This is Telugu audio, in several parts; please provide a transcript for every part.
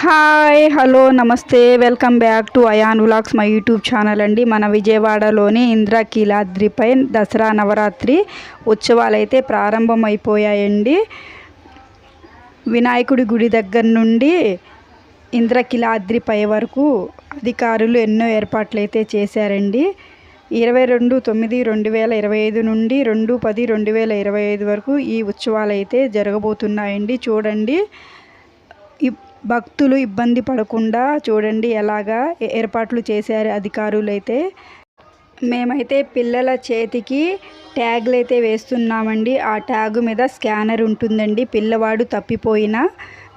Hi hello namaste welcome back to Ayaan vlogs మా యూట్యూబ్ ఛానల్ అండి. మన విజయవాడలోని ఇంద్రకీలాద్రిపై దసరా నవరాత్రి ఉత్సవాలు అయితే ప్రారంభమైపోయాయండి. వినాయకుడి గుడి దగ్గర నుండి ఇంద్రకీలాద్రిపై వరకు అధికారులు ఎన్నో ఏర్పాట్లు అయితే చేశారండి. ఇరవై రెండు తొమ్మిది రెండు వేల ఇరవై ఐదు నుండి రెండు పది రెండు వేల ఇరవై ఐదు వరకు ఈ ఉత్సవాలు అయితే జరగబోతున్నాయండి. చూడండి. భక్తులు ఇబ్బంది పడకుండా చూడండి ఎలాగా ఏ- ఏర్పాట్లు చేశారు అధికారులు అయితే మేమైతే పిల్లల చేతికి ట్యాగ్లు అయితే వేస్తున్నామండి. ఆ ట్యాగ్ మీద స్కానర్ ఉంటుందండి. పిల్లవాడు తప్పిపోయినా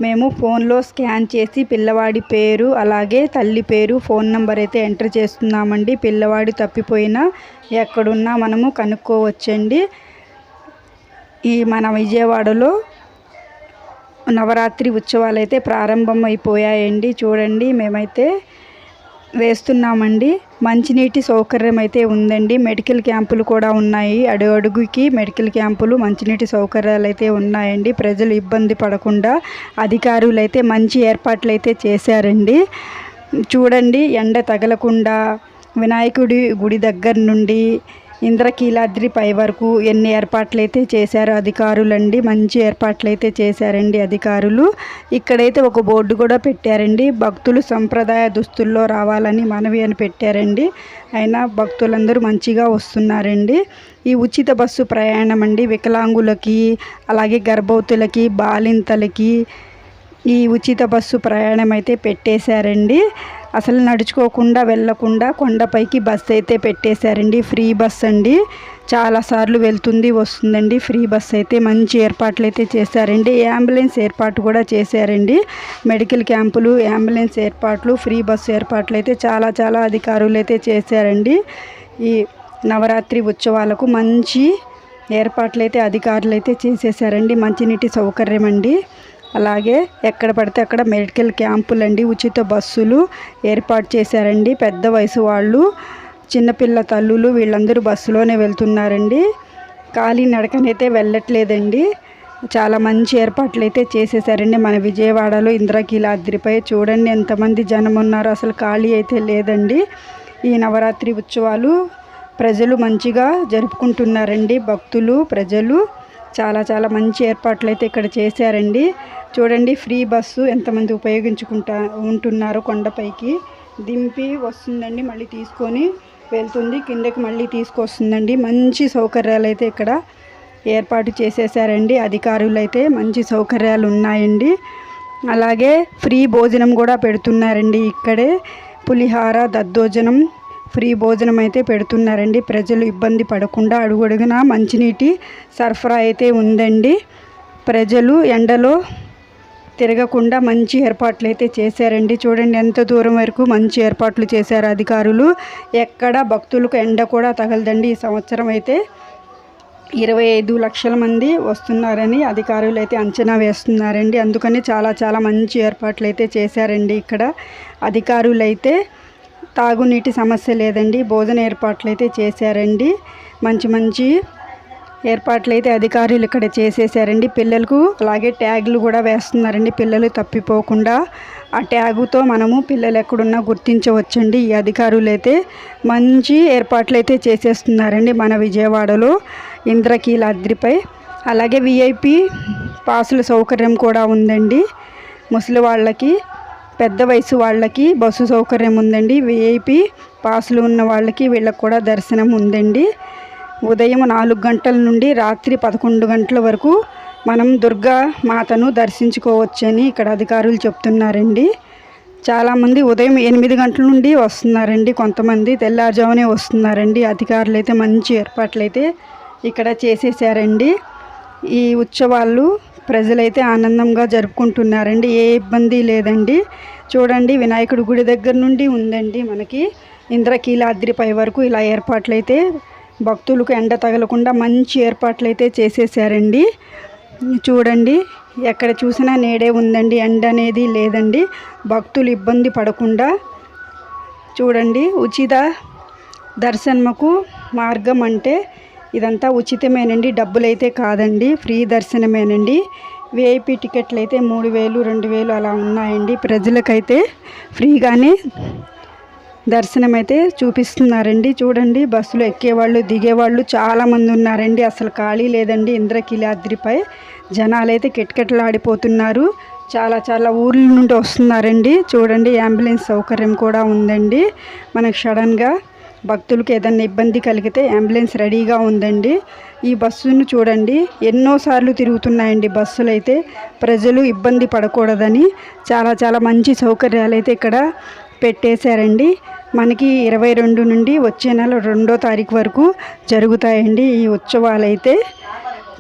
మేము ఫోన్లో స్కాన్ చేసి పిల్లవాడి పేరు అలాగే తల్లి పేరు ఫోన్ నెంబర్ అయితే ఎంటర్ చేస్తున్నామండి. పిల్లవాడు తప్పిపోయినా ఎక్కడున్నా మనము కనుక్కోవచ్చండి. ఈ మన విజయవాడలో నవరాత్రి ఉత్సవాలు అయితే ప్రారంభం అయిపోయాయండి చూడండి మేమైతే వేస్తున్నామండి. మంచినీటి సౌకర్యం అయితే ఉందండి. మెడికల్ క్యాంపులు కూడా ఉన్నాయి. అడుగు అడుగుకి మెడికల్ క్యాంపులు మంచినీటి సౌకర్యాలు అయితే ఉన్నాయండి. ప్రజలు ఇబ్బంది పడకుండా అధికారులు అయితే మంచి ఏర్పాట్లు అయితే చేశారండి. చూడండి ఎండ తగలకుండా వినాయకుడి గుడి దగ్గర నుండి ఇంద్రకీలాద్రి పై వరకు ఎన్ని ఏర్పాట్లు అయితే చేశారో అధికారులండి మంచి ఏర్పాట్లు అయితే చేశారండి అధికారులు. ఇక్కడైతే ఒక బోర్డు కూడా పెట్టారండి. భక్తులు సంప్రదాయ దుస్తుల్లో రావాలని మనవి అని పెట్టారండి. అయినా భక్తులందరూ మంచిగా వస్తున్నారండి. ఈ ఉచిత బస్సు ప్రయాణం అండి వికలాంగులకి అలాగే గర్భవతులకి బాలింతలకి ఈ ఉచిత బస్సు ప్రయాణం అయితే పెట్టేశారండి. అసలు నడుచుకోకుండా వెళ్ళకుండా కొండపైకి బస్సు అయితే పెట్టేశారండి. ఫ్రీ బస్ అండి. చాలాసార్లు వెళ్తుంది వస్తుందండి. ఫ్రీ బస్ అయితే మంచి ఏర్పాట్లు అయితే చేశారండి. అంబులెన్స్ ఏర్పాటు కూడా చేశారండి. మెడికల్ క్యాంపులు అంబులెన్స్ ఏర్పాట్లు ఫ్రీ బస్సు ఏర్పాట్లు అయితే చాలా చాలా అధికారులు అయితే చేశారండి. ఈ నవరాత్రి ఉత్సవాలకు మంచి ఏర్పాట్లు అయితే అధికారులు అయితే చేసేసారండి మంచినీటి సౌకర్యం అండి. అలాగే ఎక్కడ పడితే అక్కడ మెడికల్ క్యాంపులు అండి ఉచిత బస్సులు ఏర్పాటు చేశారండి. పెద్ద వయసు వాళ్ళు చిన్నపిల్ల తల్లులు వీళ్ళందరూ బస్సులోనే వెళ్తున్నారండి. ఖాళీ నడకనైతే వెళ్ళట్లేదండి. చాలా మంచి ఏర్పాట్లు అయితే చేసేసారండి. మన విజయవాడలో ఇంద్రకీలాద్రిపై చూడండి ఎంతమంది జనం ఉన్నారు అసలు ఖాళీ అయితే లేదండి. ఈ నవరాత్రి ఉత్సవాలు ప్రజలు మంచిగా జరుపుకుంటున్నారండి. భక్తులు ప్రజలు చాలా చాలా మంచి ఏర్పాట్లు అయితే ఇక్కడ చేశారండి. చూడండి ఫ్రీ బస్సు ఎంతమంది ఉపయోగించుకుంటా ఉంటున్నారో కొండపైకి. దింపి వస్తుందండి మళ్ళీ తీసుకొని వెళ్తుంది కిందకి మళ్ళీ తీసుకొస్తుందండి. మంచి సౌకర్యాలు అయితే ఇక్కడ ఏర్పాటు చేసేసారండి. అధికారులు అయితే మంచి సౌకర్యాలు ఉన్నాయండి అలాగే ఫ్రీ భోజనం కూడా పెడుతున్నారండి ఇక్కడే. పులిహార దద్దోజనం ఫ్రీ భోజనం అయితే పెడుతున్నారండి. ప్రజలు ఇబ్బంది పడకుండా అడుగడుగునా మంచినీటి సరఫరా అయితే ఉందండి. ప్రజలు ఎండలో తిరగకుండా మంచి ఏర్పాట్లు అయితే చేశారండి. చూడండి ఎంత దూరం వరకు మంచి ఏర్పాట్లు చేశారు అధికారులు. ఎక్కడ భక్తులకు ఎండ కూడా తగలదండి. ఈ సంవత్సరం అయితే ఇరవై ఐదు లక్షల మంది వస్తున్నారని అధికారులు అయితే అంచనా వేస్తున్నారండి. అందుకని చాలా చాలా మంచి ఏర్పాట్లు అయితే చేశారండి ఇక్కడ అధికారులు అయితే తాగునీటి సమస్య లేదండి. భోజన ఏర్పాట్లు అయితే చేశారండి. మంచి మంచి ఏర్పాట్లు అయితే అధికారులు ఇక్కడ చేసేసారండి పిల్లలకు అలాగే ట్యాగులు కూడా వేస్తున్నారండి. పిల్లలు తప్పిపోకుండా ఆ ట్యాగుతో మనము పిల్లలు ఎక్కడున్నా గుర్తించవచ్చండి. ఈ అధికారులు అయితే మంచి ఏర్పాట్లు అయితే చేసేస్తున్నారండి మన విజయవాడలో ఇంద్రకీలాద్రిపై. అలాగే విఐపి పాసుల సౌకర్యం కూడా ఉందండి. ముసలి వాళ్ళకి పెద్ద వయసు వాళ్ళకి బస్సు సౌకర్యం ఉందండి. విఐపి పాసులు ఉన్న వాళ్ళకి వీళ్ళకి కూడా దర్శనం ఉందండి. ఉదయం నాలుగు గంటల నుండి రాత్రి పదకొండు గంటల వరకు మనం దుర్గా మాతను దర్శించుకోవచ్చని ఇక్కడ అధికారులు చెప్తున్నారండి. చాలామంది ఉదయం ఎనిమిది గంటల నుండి వస్తున్నారండి. కొంతమంది తెల్లారుజామునే వస్తున్నారండి. అధికారులు అయితే మంచి ఏర్పాట్లు అయితే ఇక్కడ చేసేసారండి. ఈ ఉత్సవాలు ప్రజలైతే ఆనందంగా జరుపుకుంటున్నారండి. ఏ ఇబ్బంది లేదండి. చూడండి వినాయకుడి గుడి దగ్గర నుండి ఉందండి మనకి ఇంద్రకీలాద్రిపై వరకు ఇలా ఏర్పాట్లు అయితే భక్తులకు ఎండ తగలకుండా మంచి ఏర్పాట్లు అయితే చేసేసారండి. చూడండి ఎక్కడ చూసినా నేడే ఉందండి. ఎండ అనేది లేదండి. భక్తులు ఇబ్బంది పడకుండా చూడండి ఉచిత దర్శనముకు మార్గం అంటే ఇదంతా ఉచితమేనండి. డబ్బులైతే కాదండి. ఫ్రీ దర్శనమేనండి. విఐపి టికెట్లు అయితే మూడు వేలు రెండు వేలు అలా ఉన్నాయండి. ప్రజలకైతే ఫ్రీగానే దర్శనం అయితే చూపిస్తున్నారండి. చూడండి బస్సులో ఎక్కేవాళ్ళు దిగేవాళ్ళు చాలామంది ఉన్నారండి అసలు ఖాళీ లేదండి ఇంద్రకీలాద్రిపై. జనాలైతే కిటకిటలాడిపోతున్నారు. చాలా చాలా ఊర్ల నుండి వస్తున్నారండి. చూడండి అంబులెన్స్ సౌకర్యం కూడా ఉందండి. మనకు సడన్గా భక్తులకు ఏదైనా ఇబ్బంది కలిగితే అంబులెన్స్ రెడీగా ఉందండి. ఈ బస్సును చూడండి. ఎన్నోసార్లు తిరుగుతున్నాయండి బస్సులు అయితే ప్రజలు ఇబ్బంది పడకూడదని చాలా చాలా మంచి సౌకర్యాలు అయితే ఇక్కడ పెట్టేశారండి. మనకి ఇరవై రెండు నుండి వచ్చే నెల రెండో తారీఖు వరకు జరుగుతాయండి ఈ ఉత్సవాలు అయితే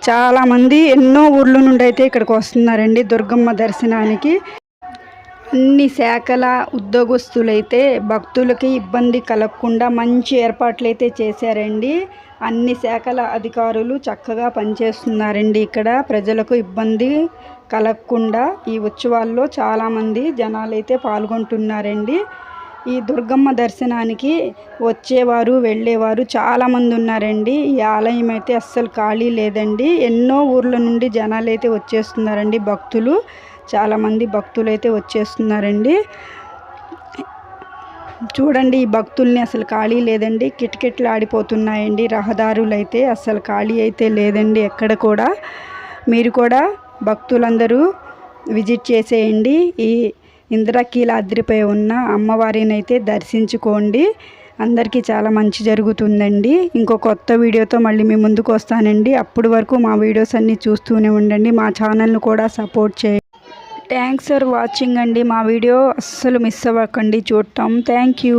చాలామంది ఎన్నో ఊర్ల నుండి అయితే ఇక్కడికి వస్తున్నారండి దుర్గమ్మ దర్శనానికి. అన్ని శాఖల ఉద్యోగస్తులైతే భక్తులకి ఇబ్బంది కలగకుండా మంచి ఏర్పాట్లు అయితే చేశారండి. అన్ని శాఖల అధికారులు చక్కగా పనిచేస్తున్నారండి ఇక్కడ. ప్రజలకు ఇబ్బంది కలగకుండా ఈ ఉత్సవాల్లో చాలామంది జనాలైతే పాల్గొంటున్నారండి. ఈ దుర్గమ్మ దర్శనానికి వచ్చేవారు వెళ్ళేవారు చాలామంది ఉన్నారండి. ఈ ఆలయం అయితే అస్సలు ఖాళీ లేదండి. ఎన్నో ఊర్ల నుండి జనాలు అయితే వచ్చేస్తున్నారండి భక్తులు. చాలామంది భక్తులు అయితే వచ్చేస్తున్నారండి. చూడండి ఈ భక్తుల్ని అసలు ఖాళీ లేదండి. కిటకిట్లు ఆడిపోతున్నాయండి రహదారులు అయితే అసలు ఖాళీ అయితే లేదండి ఎక్కడ కూడా. మీరు కూడా భక్తులందరూ విజిట్ చేసేయండి. ఈ ఇంద్రకీలాద్రిపై ఉన్న అమ్మవారిని అయితే దర్శించుకోండి. అందరికీ చాలా మంచి జరుగుతుందండి. ఇంకో కొత్త వీడియోతో మళ్ళీ మీ ముందుకు వస్తానండి. అప్పటి వరకు మా వీడియోస్ అన్నీ చూస్తూనే ఉండండి. మా ఛానల్ను కూడా సపోర్ట్ చేయండి. థ్యాంక్స్ ఫర్ వాచింగ్ అండి. మా వీడియో అస్సలు మిస్ అవ్వకండి. చూడటం. Thank you